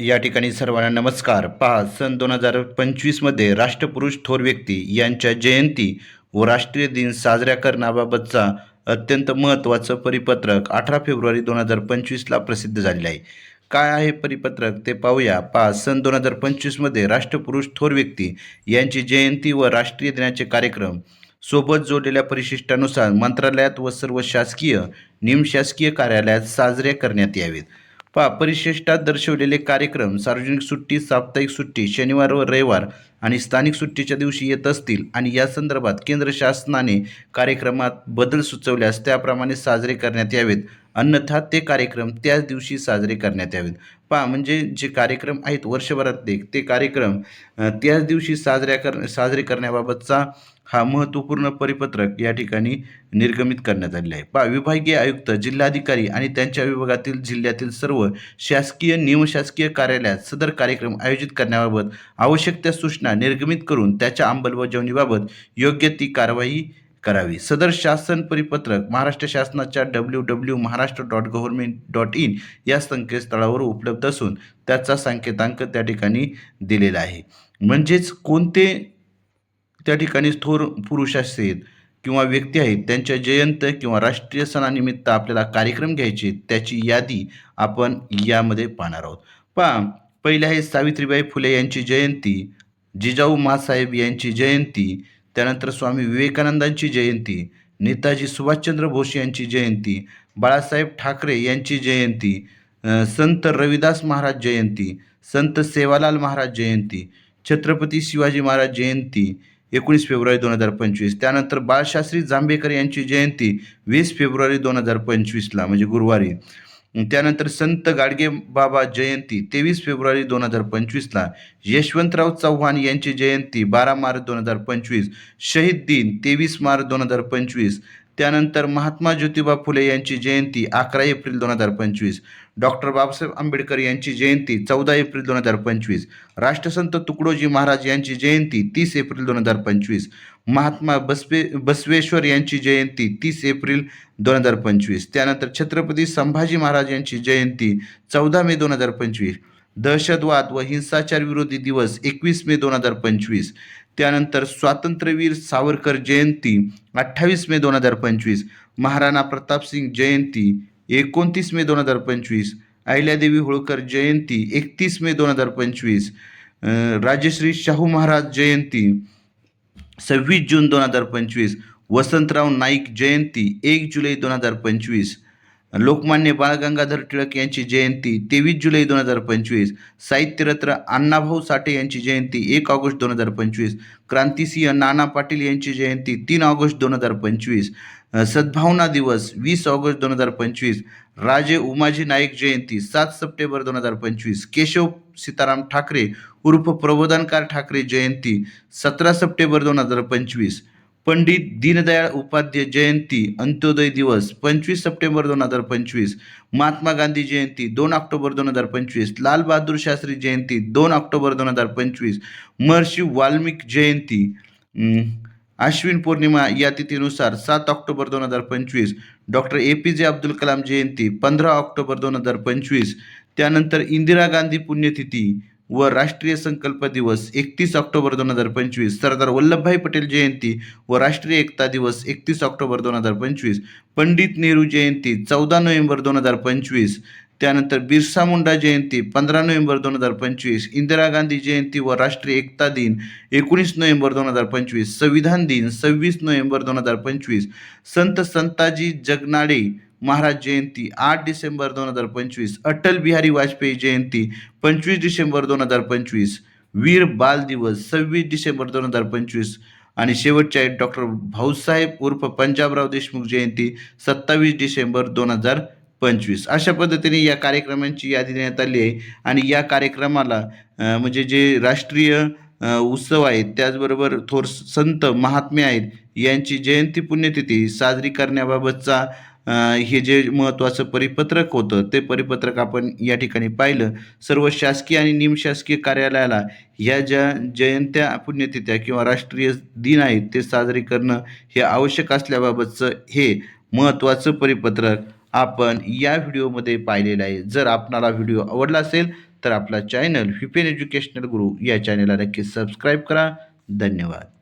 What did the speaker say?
या ठिकाणी सर्वांना नमस्कार. पहा सन दोन हजार पंचवीसमध्ये राष्ट्रपुरुष थोर व्यक्ती यांच्या जयंती व राष्ट्रीय दिन साजऱ्या करण्याबाबतचा अत्यंत महत्त्वाचं परिपत्रक अठरा फेब्रुवारी दोन हजार पंचवीसला प्रसिद्ध झालेलं आहे. काय आहे परिपत्रक? ते पाहूया. पहा सन दोन हजार पंचवीसमध्ये राष्ट्रपुरुष थोर व्यक्ती यांची जयंती व राष्ट्रीय दिनाचे कार्यक्रम सोबत जोडलेल्या परिशिष्टानुसार मंत्रालयात व सर्व शासकीय निमशासकीय कार्यालयात साजरे करण्यात यावेत. पहा परिशिष्टात दर्शवलेले कार्यक्रम सार्वजनिक सुट्टी साप्ताहिक सुट्टी शनिवार व रविवार आणि स्थानिक सुट्टीच्या दिवशी येत असतील आणि या संदर्भात केंद्र शासनाने कार्यक्रमात बदल सुचवल्यास त्याप्रमाणे साजरे करण्यात यावेत अन्यथा ते कार्यक्रम त्याच दिवशी साजरे करण्यात यावेत. पहा म्हणजे जे कार्यक्रम आहेत वर्षभरातले ते कार्यक्रम त्याच दिवशी साजऱ्या कर साजरे करण्याबाबतचा हा महत्त्वपूर्ण परिपत्रक या ठिकाणी निर्गमित करण्यात आलेले आहे. पहा विभागीय आयुक्त जिल्हाधिकारी आणि त्यांच्या विभागातील जिल्ह्यातील सर्व शासकीय निमशासकीय कार्यालयात सदर कार्यक्रम आयोजित करण्याबाबत आवश्यक त्या सूचना निर्गमित करून त्याच्या अंमलबजावणीबाबत योग्य ती कारवाई करावी. सदर शासन परिपत्रक महाराष्ट्र शासनाच्या W W Maharashtra dot government dot in या संकेतस्थळावर उपलब्ध असून त्याचा संकेतांक त्या ठिकाणी दिलेला आहे. म्हणजेच कोणते त्या ठिकाणी थोर पुरुष असतील किंवा व्यक्ती आहेत त्यांच्या जयंत किंवा राष्ट्रीय सणानिमित्त आपल्याला कार्यक्रम घ्यायचे त्याची यादी आपण यामध्ये पाहणार आहोत. पहा पहिले आहे सावित्रीबाई फुले यांची जयंती जिजाऊ मासाहेब यांची जयंती त्यानंतर स्वामी विवेकानंदांची जयंती नेताजी सुभाषचंद्र बोस यांची जयंती बाळासाहेब ठाकरे यांची जयंती संत रविदास महाराज जयंती संत सेवालाल महाराज जयंती छत्रपती शिवाजी महाराज जयंती एकोणीस फेब्रुवारी दोन हजार पंचवीस. त्यानंतर बाळशास्त्री जांभेकर यांची जयंती वीस फेब्रुवारी दोन हजार पंचवीसला म्हणजे गुरुवारी. त्यानंतर संत गाडगे बाबा जयंती तेवीस फेब्रुवारी दोन हजार पंचवीसला यशवंतराव चव्हाण यांची जयंती बारा मार्च दोन हजार पंचवीस शहीद दिन तेवीस मार्च दोन हजार पंचवीस त्यानंतर महात्मा ज्योतिबा फुले यांची जयंती अकरा एप्रिल दोन हजार पंचवीस. डॉक्टर बाबासाहेब आंबेडकर यांची जयंती चौदा एप्रिल दोन हजार पंचवीस. राष्ट्रसंत तुकडोजी महाराज यांची जयंती तीस एप्रिल दोन हजार पंचवीस. महात्मा बसवे बसवेश्वर यांची जयंती तीस एप्रिल दोन हजार पंचवीस. त्यानंतर छत्रपती संभाजी महाराज यांची जयंती चौदा मे दोन हजार पंचवीस. दहशतवाद व हिंसाचार विरोधी दिवस एकवीस मे दोन हजार पंचवीस. त्यानंतर स्वातंत्र्यवीर सावरकर जयंती अठ्ठावीस मे दोन हजार पंचवीस. महाराणा प्रतापसिंग जयंती एकोणतीस मे दोन हजार पंचवीस. अहिल्यादेवी होळकर जयंती एकतीस मे दोन हजार पंचवीस. राजश्री शाहू महाराज जयंती सव्वीस जून दोन हजार पंचवीस. वसंतराव नाईक जयंती एक जुलै दोन हजार पंचवीस. लोकमान्य बाळगंगाधर टिळक यांची जयंती तेवीस जुलै दोन हजार पंचवीस. साहित्यरत्न अण्णाभाऊ साठे यांची जयंती एक ऑगस्ट दोन हजार पंचवीस. क्रांतिसिंह नाना पाटील यांची जयंती तीन ऑगस्ट दोन हजार पंचवीस. सद्भावना दिवस वीस ऑगस्ट दोन हजार पंचवीस. राजे उमाजी नाईक जयंती सात सप्टेंबर दोन हजार पंचवीस. केशव सीताराम ठाकरे उर्फ प्रबोधनकार ठाकरे जयंती सतरा सप्टेंबर दोन हजार पंचवीस. पंडित दीनदयाळ उपाध्याय जयंती अंत्योदय दिवस पंचवीस सप्टेंबर दोन हजार पंचवीस महात्मा गांधी जयंती दोन ऑक्टोबर दोन हजार पंचवीस लालबहादूर शास्त्री जयंती दोन ऑक्टोबर दोन हजार पंचवीस महर्षी वाल्मिक जयंती अश्विन आश्विन पौर्णिमा या तिथीनुसार सात ऑक्टोबर दोन हजार पंचवीस डॉक्टर ए पी जे अब्दुल कलाम जयंती पंधरा ऑक्टोबर दोन हजार पंचवीस त्यानंतर इंदिरा गांधी पुण्यतिथी व राष्ट्रीय संकल्प दिवस एकतीस ऑक्टोबर दोन हजार पंचवीस सरदार वल्लभभाई पटेल जयंती व राष्ट्रीय एकता दिवस एकतीस ऑक्टोबर दोन हजार पंचवीस पंडित नेहरू जयंती चौदा नोव्हेंबर दोन हजार पंचवीस त्यानंतर बिरसा मुंडा जयंती पंधरा नोव्हेंबर दोन हजार पंचवीस इंदिरा गांधी जयंती व राष्ट्रीय एकता दिन एकोणीस नोव्हेंबर दोन हजार पंचवीस संविधान दिन सव्वीस नोव्हेंबर दोन हजार पंचवीस संत संताजी जगनाडे महाराज जयंती आठ डिसेंबर दोन हजार पंचवीस अटल बिहारी वाजपेयी जयंती पंचवीस डिसेंबर दोन हजार पंचवीस वीर बाल दिवस सव्वीस डिसेंबर दोन हजार पंचवीस आणि शेवटच्या आहेत डॉक्टर भाऊसाहेब उर्फ पंजाबराव देशमुख जयंती सत्तावीस डिसेंबर दोन हजार पंचवीस. अशा पद्धतीने या कार्यक्रमांची यादी देण्यात आली आहे आणि या कार्यक्रमाला म्हणजे जे राष्ट्रीय उत्सव आहेत त्याचबरोबर थोर संत महात्मे आहेत यांची जयंती पुण्यतिथी साजरी करण्याबाबतचा हे जे महत्त्वाचं परिपत्रक होतं ते परिपत्रक आपण या ठिकाणी पाहिलं. सर्व शासकीय आणि निमशासकीय कार्यालयाला ह्या ज्या जयंत्या पुण्यतिथ्या किंवा राष्ट्रीय दिन आहेत ते साजरे करणं हे आवश्यक असल्याबाबतचं हे महत्त्वाचं परिपत्रक आपण या व्हिडिओमध्ये पाहिलेलं आहे. जर आपणाला व्हिडिओ आवडला असेल तर आपला चॅनल व्हिपेन एज्युकेशनल गुरु या चॅनलला नक्की सबस्क्राईब करा. धन्यवाद.